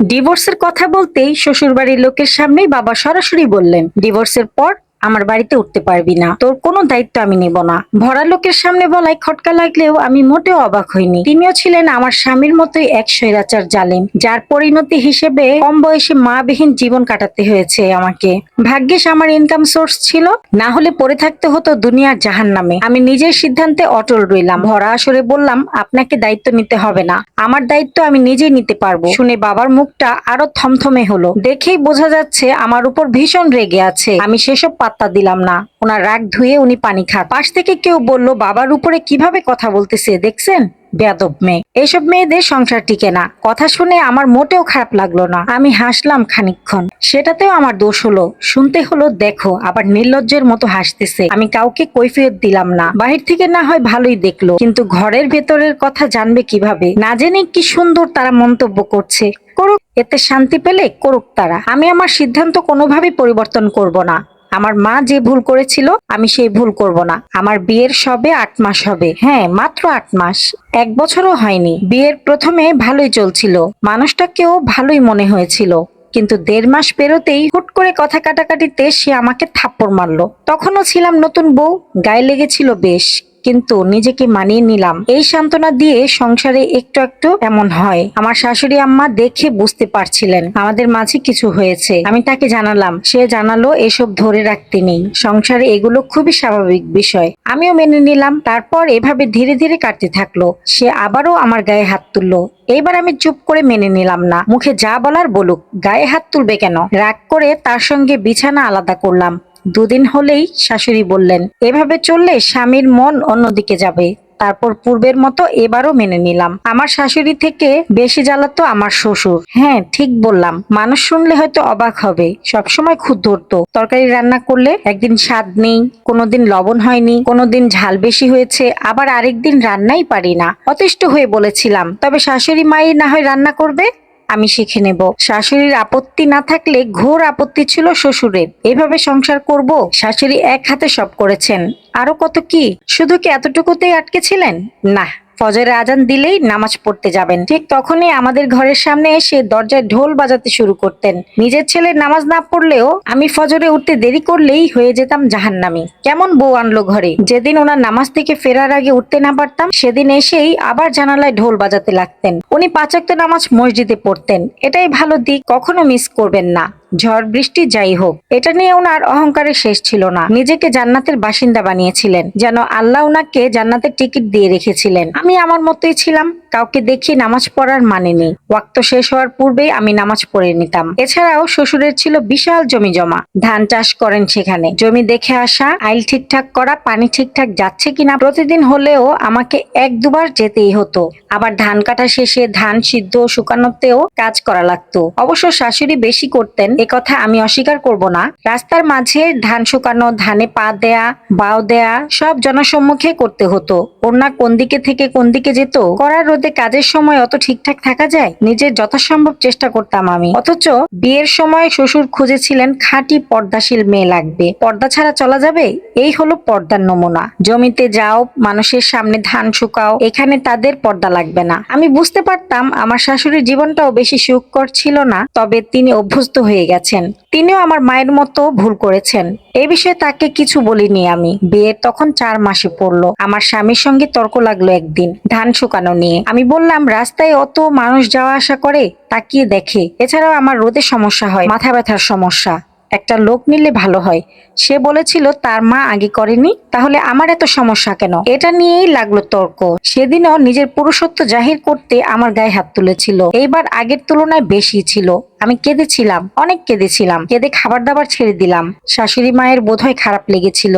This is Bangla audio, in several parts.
ডিভোর্সের কথা বলতেই শ্বশুরবাড়ির লোকের সামনেই বাবা সরাসরি বললেন ডিভোর্সের পর আমার বাড়িতে উঠতে পারবি না। তোর কোনো দায়িত্ব আমি নেব না। ভরা লোকের সামনে বলায় খটকা লাগলেও আমি মোটেও অবাক হইনি। তিনিও ছিলেন আমার স্বামীর মতোই এক স্বৈরাচার জালিম, যার পরিণতি হিসেবে কম বয়সে মা বিহীন জীবন কাটাতে হয়েছে আমাকে। ভাগ্যিস আমার ইনকাম সোর্স ছিল, না হলে পড়ে থাকতে হতো দুনিয়ার জাহান নামে আমি নিজের সিদ্ধান্তে অটল রইলাম। ভরা আসরে বললাম, আপনাকে দায়িত্ব নিতে হবে না। আমার দায়িত্ব আমি নিজেই নিতে পারব। শুনে বাবার মুখটা আরও থমথমে হলো। দেখেই বোঝা যাচ্ছে আমার উপর ভীষণ রেগে আছে। আমি সেসব পাত্তা দিলাম না। ওনার রাগ ধুয়ে উনি পানি খান। পাশ থেকে কেউ বলল, বাবার উপরে কীভাবে কথা বলতেছে, দেখছেন? বেয়াদব মেয়ে। এসব মেয়েদের সংসার টিকে না। কথা শুনে আমার মোটেও খারাপ লাগল না। আমি হাসলাম খানিকক্ষণ। সেটাতেও আমার দোষ হলো। শুনতে হলো, দেখো, আবার নির্লজ্জের মতো হাসতেছে। আমি কাউকে কৈফিয়ত দিলাম না। বাহির থেকে না হয় ভালোই দেখল। কিন্তু ঘরের ভেতরের কথা জানবে কীভাবে? না জেনে কি সুন্দর তারা মন্তব্য করছে। করুক, এতে শান্তি পেলে করুক তারা। আমি আমার সিদ্ধান্ত কোনোভাবেই পরিবর্তন করব না। আমার মা যে ভুল করেছিল, আমি সেই ভুল করব না। আমার বিয়ের সবে আট মাস হবে। হ্যাঁ মাত্র আট মাস। এক বছরও হয়নি। বিয়ের প্রথমে ভালোই চলছিল। মানুষটাকেও ভালোই মনে হয়েছিল। কিন্তু দেড় মাস পেরোতেই হুট করে কথা কাটাকাটিতে সে আমাকে থাপ্পড় মারলো। তখনও ছিলাম নতুন বউ, গায়ে লেগেছিল বেশ। কিন্তু নিজেকে মানিয়ে নিলাম। এই সান্ত্বনা দিয়ে সংসারে একটু একটু এমন হয়। আমার শাশুড়ি আম্মা দেখে বুঝতে পারছিলেন আমাদের মাঝে কিছু হয়েছে। আমি তাকে জানালাম। সে জানালো, এসব ধরে রাখতে নেই। সংসারে এগুলো খুবই স্বাভাবিক বিষয়। আমিও মেনে নিলাম। তারপর এভাবে ধীরে ধীরে কাটতে থাকল। সে আবারও আমার গায়ে হাত তুললো। এইবার আমি চুপ করে মেনে নিলাম না। মুখে যা বলার বলুক, গায়ে হাত তুলবে কেন? রাগ করে তার সঙ্গে বিছানা আলাদা করলাম। দুদিন হলেই শাশুড়ি বললেন, এভাবে চললে স্বামীর মন অন্যদিকে যাবে। তারপর পূর্বের মতো এবারও মেনে নিলাম। আমার শাশুড়ি থেকে বেশি জ্বালাতো আমার শ্বশুর। হ্যাঁ ঠিক বললাম। মানুষ শুনলে হয়তো অবাক হবে। সবসময় খুদ ধরতো। তরকারি রান্না করলে একদিন স্বাদ নেই, কোনোদিন লবণ হয়নি, কোনোদিন ঝাল বেশি হয়েছে, আবার আরেকদিন রান্নাই পারি না। অতিষ্ঠ হয়ে বলেছিলাম। তবে শাশুড়ি মাই না হয় রান্না করবে? আমি শিখে নেব। শাশুড়ির আপত্তি না থাকলে ঘোর আপত্তি ছিল শ্বশুরের। এভাবে সংসার করব, শাশুড়ি এক হাতে সব করেছেন। আরও কত কি? শুধু কি এতটুকুতেই আটকে ছিলেন? না ফজরে আজান দিলেই নামাজ পড়তে যাবেন। ঠিক তখনই আমাদের ঘরের সামনে এসে দরজায় ঢোল বাজাতে শুরু করতেন। নিজের ছেলে নামাজ না পড়লেও আমি ফজরে উঠতে দেরি করলেই হয়ে যেতাম জাহান্নামি। কেমন বউ আনলো ঘরে? যেদিন ওনার নামাজ থেকে ফেরার আগে উঠতে না পারতাম, সেদিন এসেই আবার জানালায় ঢোল বাজাতে লাগতেন। উনি পাঁচাক্ত নামাজ মসজিদে পড়তেন। এটাই ভালো দিক, কখনো মিস করবেন না। ঝড় বৃষ্টি যাই হোক, এটা নিয়ে ওনার অহংকারের শেষ ছিল না। নিজেকে জান্নাতের বাসিন্দা বানিয়েছিলেন, যেন আল্লাহ ওনাকে জান্নাতের টিকিট দিয়ে রেখেছিলেন। আমি আমার মতোই ছিলাম। কাউকে দেখি নামাজ পড়ার মানে নেই। ওয়াক্ত শেষ হওয়ার পূর্বেই আমি নামাজ পড়ে নিতাম। এছাড়াও শ্বশুরের ছিল বিশাল জমি জমা। ধান চাষ করেন সেখানে। জমি দেখে আসা, আইল ঠিকঠাক করা, পানি ঠিকঠাক যাচ্ছে কিনা প্রতিদিন হলেও আমাকে এক দুবার যেতেই হতো। আবার ধান কাটা শেষে ধান সিদ্ধ শুকানোতেও কাজ করা লাগতো। অবশ্য শাশুড়ি বেশি করতেন, এ কথা আমি অস্বীকার করব না। রাস্তার মাঝে ধান শুকানো, ধানে পা দেয়া, বাও দেয়া, সব জনসম্মুখে করতে হতো। ওনার কোন দিকে থেকে কোন দিকে যেত, করার রোদে কাজের সময় অত ঠিকঠাক থাকা যায়, নিজের যথাসম্ভব চেষ্টা করতাম আমি। অথচ বিয়ের সময় শ্বশুর খুঁজেছিলেন খাঁটি পর্দাশীল মেয়ে লাগবে। পর্দা ছাড়া চলা যাবে? এই হলো পর্দার নমুনা। জমিতে যাও, মানুষের সামনে ধান শুকাও, এখানে তাদের পর্দা লাগবে না। আমি বুঝতে পারতাম আমার শাশুড়ির জীবনটাও বেশি সুখকর ছিল না, তবে তিনি অভ্যস্ত হয়ে গেছেন। তিনিও আমার মায়ের মতো ভুল করেছেন। এ বিষয়ে তাকে কিছু বলিনি আমি। বিয়ের তখন চার মাসে পড়ল। আমার স্বামীর সঙ্গে তর্ক লাগল একদিন, ধান শুকানো নিয়ে। আমি বললাম, রাস্তায় অত মানুষ যাওয়া আসা করে, তাকিয়ে দেখে। এছাড়াও আমার রোদে সমস্যা হয়, মাথা ব্যথার সমস্যা। একটা লোক নিলে ভালো হয়। সে বলেছিল, তার মা আগে করেনি, তাহলে আমার এত সমস্যা কেন? এটা নিয়েই লাগল তর্ক। সেদিনও নিজের পুরুষত্ব জাহির করতে আমার গায়ে হাত তুলেছিল। এইবার আগের তুলনায় বেশি ছিল। আমি কেঁদেছিলাম, অনেক কেঁদেছিলাম। কেঁদে খাবার দাবার ছেড়ে দিলাম। শাশুড়ি মায়ের বোধহয় খারাপ লেগেছিল।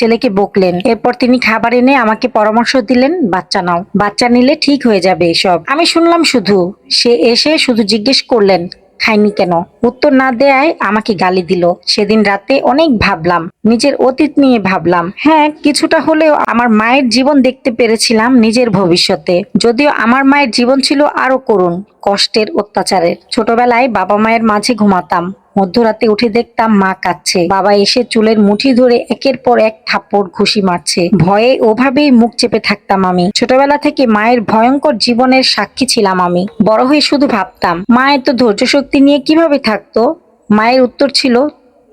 ছেলেকে বকলেন। এরপর তিনি খাবার এনে আমাকে পরামর্শ দিলেন, বাচ্চা নাও। বাচ্চা নিলে ঠিক হয়ে যাবে এসব। আমি শুনলাম শুধু, সে এসে শুধু জিজ্ঞেস করলেন, খাইনি কেন? উত্তর না দেয়ায় আমাকে গালি দিল। সেদিন রাতে অনেক ভাবলাম, নিজের অতীত নিয়ে ভাবলাম। হ্যাঁ কিছুটা হলেও আমার মায়ের জীবন দেখতে পেরেছিলাম নিজের ভবিষ্যতে। যদিও আমার মায়ের জীবন ছিল আরও করুণ, কষ্টের অত্যাচারের। ছোটবেলায় বাবা মায়ের মাঝে ঘুমাতাম। মধ্যরাতে উঠে দেখতাম মা কাঁদছে। বাবা এসে চুলের মুঠি ধরে একের পর এক থাপ্পড় ঘুষি মারছে। ভয়ে ওভাবেই মুখ চেপে থাকতাম আমি। ছোটবেলা থেকে মায়ের ভয়ঙ্কর জীবনের সাক্ষী ছিলাম আমি। বড় হয়ে শুধু ভাবতাম, মা, এত ধৈর্য শক্তি নিয়ে কীভাবে থাকতো? মায়ের উত্তর ছিল,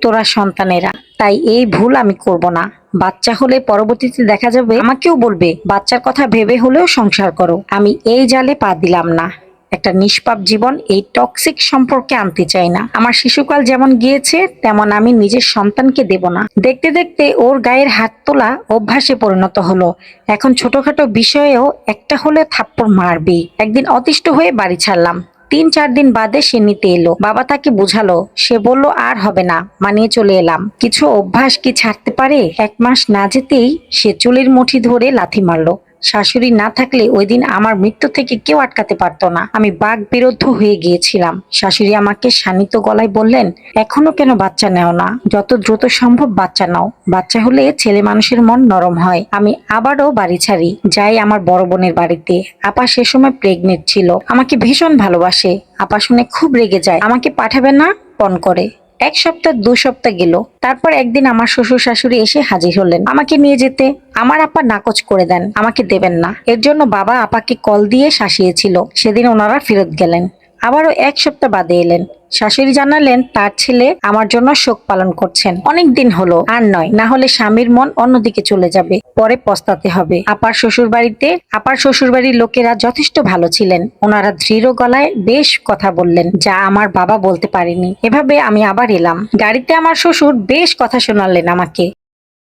তোরা সন্তানেরা। তাই এই ভুল আমি করব না। বাচ্চা হলে পরবর্তীতে দেখা যাবে, আমাকেও বলবে, বাচ্চার কথা ভেবে হলেও সংসার করো। আমি এই জালে পা দিলাম না একটা নিষ্পাপ জীবন, এই টক্সিক সম্পর্কে আনতে চাই না। আমার শিশুকাল যেমন গিয়েছে, তেমন আমি নিজের সন্তানকে দেব না। দেখতে দেখতে ওর গায়ের হাত তোলা অভ্যাসে পরিণত হলো। এখন ছোটখাটো বিষয়েও একটা হলে থাপ্পড় মারবে। একদিন অতিষ্ঠ হয়ে বাড়ি ছাড়লাম। তিন চার দিন বাদে সে নিতে এলো। বাবা তাকে বুঝালো, সে বলল, আর হবে না। মানিয়ে চলে এলাম। কিছু অভ্যাস কি ছাড়তে পারে? এক মাস না যেতেই সে চুলের মুঠি ধরে লাথি মারলো। শাশুড়ি না থাকলে ওই দিন আমার মৃত্যু থেকে কেউ আটকাতে পারতো না। আমি বাঘ বিরুদ্ধ হয়ে গিয়েছিলাম। শাশুড়ি আমাকে শানিত গলায় বললেন, এখনও কেন বাচ্চা নেও না? যত দ্রুত সম্ভব বাচ্চা নাও। বাচ্চা হলে ছেলে মানুষের মন নরম হয়। আমি আবারও বাড়ি ছাড়ি, যাই আমার বড় বোনের বাড়িতে। আপা সে সময় প্রেগনেন্ট ছিল। আমাকে ভীষণ ভালোবাসে। আপা শুনে খুব রেগে যায়। আমাকে পাঠাবে না? পণ করে। এক সপ্তাহ, দু সপ্তাহ গেল। তারপর একদিন আমার শ্বশুর শাশুড়ি এসে হাজির হলেন। আমাকে নিয়ে যেতে আমার আপা নাকচ করে দেন, আমাকে দেবেন না। এর জন্য বাবা আপাকে কল দিয়ে শাসিয়েছিল। সেদিন ওনারা ফেরত গেলেন। আবারও এক সপ্তাহ বাদে এলেন। শাশুড়ি জানালেন, তার ছেলে আমার জন্য শোক পালন করছেন। অনেক দিন হলো, আর নয়, না হলে স্বামীর মন অন্যদিকে চলে যাবে। পরে পস্তাতে হবে। আপার শ্বশুর বাড়িতে আপার শ্বশুর বাড়ির লোকেরা যথেষ্ট ভালো ছিলেন। ওনারা দৃঢ় গলায় বেশ কথা বললেন, যা আমার বাবা বলতে পারেনি। এভাবে আমি আবার এলাম। গাড়িতে আমার শ্বশুর বেশ কথা শোনালেন আমাকে।